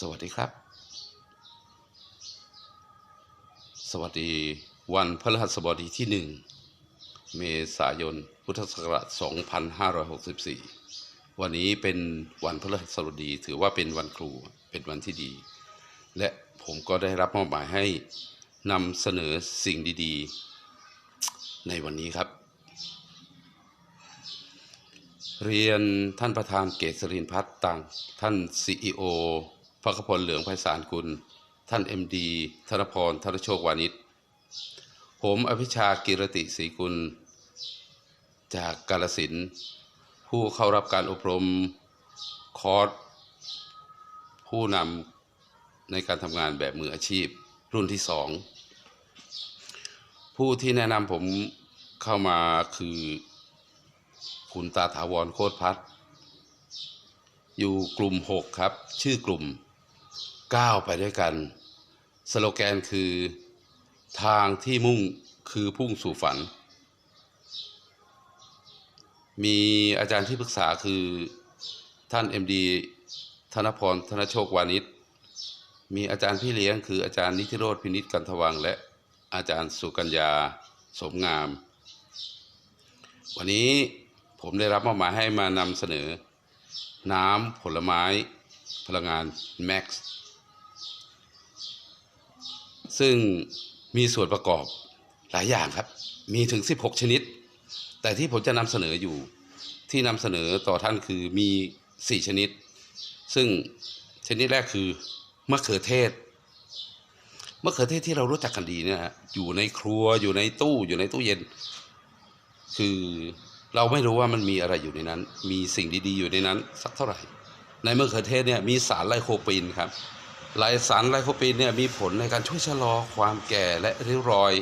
สวัสดีครับ สวัสดีวันพฤหัสบดีที่หนึ่งเมษายนพุทธศักราช 2564 วันนี้เป็นวันพฤหัสบดีถือว่าเป็นวันครูเป็นวันที่ดี และผมก็ได้รับมอบหมายให้นำเสนอสิ่งดีๆ ในวันนี้ครับ เรียนท่านประธานเกษรินพัฒน์ต่างท่านซีอีโอ ระกพลเหลืองไพศาลกุล ท่านเอ็มดีธนพรธนโชควานิชผมอภิชากิรติศรีกุล จากกาลสินผู้เข้ารับการอบรมคอร์สผู้นำในการทำงานแบบมืออาชีพรุ่นที่สองผู้ที่แนะนำผมเข้ามาคือคุณตาถาวรโคตรพัฒน์อยู่กลุ่ม 6 ครับ ชื่อกลุ่ม ก้าวไปด้วยกัน สโลแกนคือทางที่มุ่งคือพุ่งสู่ฝัน มีอาจารย์ที่ปรึกษาคือท่าน MD ธนพรธนโชควานิชมีอาจารย์พี่เลี้ยงคืออาจารย์นิติโรธพินิจกันทวัง และอาจารย์สุกัญญาสมงาม วันนี้ผมได้รับมอบหมายให้มานำเสนอ น้ำผลไม้พลังงาน Max ซึ่ ซึ่งมีส่วนประกอบหลายอย่างครับ มีถึง 16 ชนิด แต่ที่ผมจะนำเสนออยู่ที่นำเสนอต่อท่านคือมี 4 ชนิด ซึ่งชนิดแรกคือมะเขือเทศมะเขือเทศที่เรารู้จักกันดีเนี่ยอยู่ในครัวอยู่ในตู้อยู่ในตู้เย็น คือเราไม่รู้ว่ามันมีอะไรอยู่ในนั้น มีสิ่งดีๆ อยู่ในนั้น สักเท่าไหร่ ในมะเขือเทศเนี่ยมีสารไลโคปีนครับ ไลสารไลโคปีนเนี่ยมีผลในการช่วยชะลอความแก่และริ้วรอย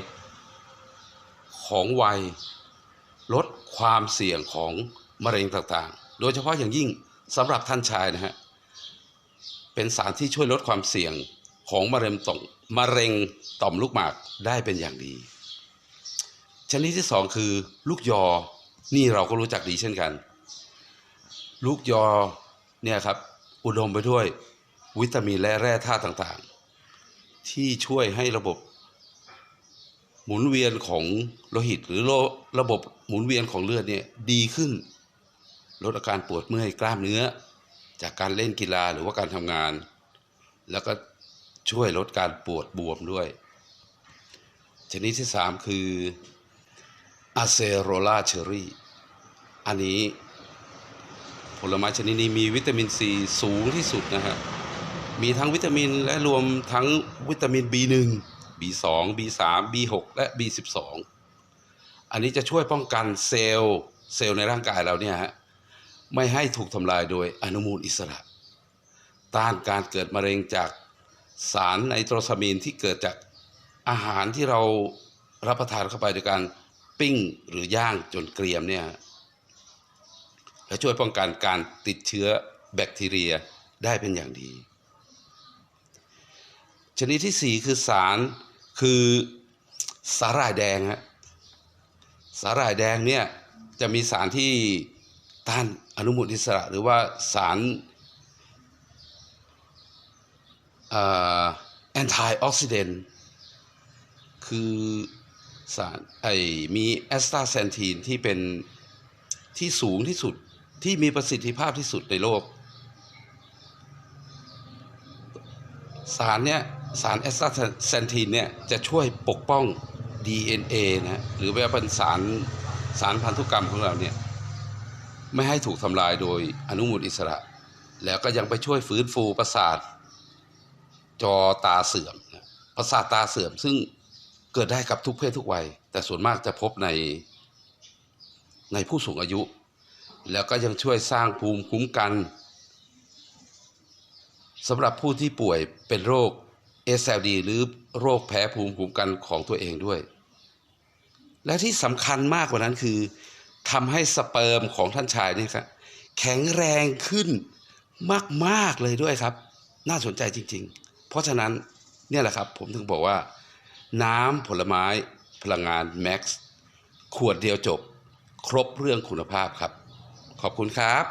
ของวัย ลดความเสี่ยงของมะเร็งต่างๆ โดยเฉพาะอย่างยิ่งสำหรับท่านชายนะฮะ เป็นสารที่ช่วยลดความเสี่ยงของมะเร็งต่อมมะเร็งต่อมลูกหมากได้เป็นอย่างดี ชนิดที่สองคือลูกยอ นี่เราก็รู้จักดีเช่นกัน ลูกยอเนี่ยครับอุดมไปด้วย วิตามินและแร่ธาตุต่างๆ ที่ช่วยให้ระบบ หมุนเวียนของโลหิต หรือระบบหมุนเวียนของเลือดเนี่ยดีขึ้น ลดอาการปวดเมื่อยกล้ามเนื้อ จากการเล่นกีฬาหรือว่าการทำงาน แล้วก็ช่วยลดการปวดบวมด้วย ชนิดที่สามคืออะเซโรลาเชอรี่ อันนี้ผลไม้ชนิดนี้มีวิตามินซีสูงที่สุดนะฮะ มีทั้งวิตามินและรวมทั้งวิตามิน B1 B2 B3 B6 และ B12 อันนี้จะช่วยป้องกันเซลล์เซลล์ในร่างกายเราเนี่ยฮะไม่ให้ถูกทำลายโดยอนุมูลอิสระ ต้านการเกิดมะเร็งจากสารไนโตรซามีนที่เกิดจากอาหารที่เรารับประทานเข้าไปโดยการปิ้งหรือย่างจนเกรียมเนี่ยและช่วยป้องกันการติดเชื้อแบคทีเรียได้เป็นอย่างดี ชนิดที่สี่คือสารคือสาหร่ายแดงฮะสาหร่ายแดงเนี่ยจะมีสารที่ต้านอนุมูลอิสระ หรือว่าสารแอนตี้ออกซิเดนคือสารไอมีแอสตาเซนทีนที่เป็นที่สูงที่สุดที่มีประสิทธิภาพที่สุดในโลก สารเนี้ย สารแอสตาเซนทีนเนี่ยจะช่วยปกป้อง DNA นะหรือว่าเป็นสารสารพันธุกรรมของเราเนี่ยไม่ให้ถูกทำลายโดยอนุมูลอิสระ แล้วก็ยังไปช่วยฟื้นฟูประสาท จอตาเสื่อมประสาทตาเสื่อมซึ่งเกิดได้กับทุกเพศทุกวัย แต่ส่วนมากจะพบในในผู้สูงอายุ แล้วก็ยังช่วยสร้างภูมิคุ้มกันสำหรับผู้ที่ป่วยเป็นโรค SLD หรือโรคแพ้ภูมิคุ้มกันของตัวเองด้วย และที่สำคัญมากกว่านั้นคือทำให้สเปิร์มของท่านชายเนี่ยครับแข็งแรงขึ้นมาก ๆ เลยด้วยครับ น่าสนใจจริง ๆ เพราะฉะนั้นเนี่ยแหละครับ ผมถึงบอกว่า น้ำผลไม้พลังงาน Max ขวดเดียวจบ ครบเรื่องคุณภาพครับ ขอบคุณครับ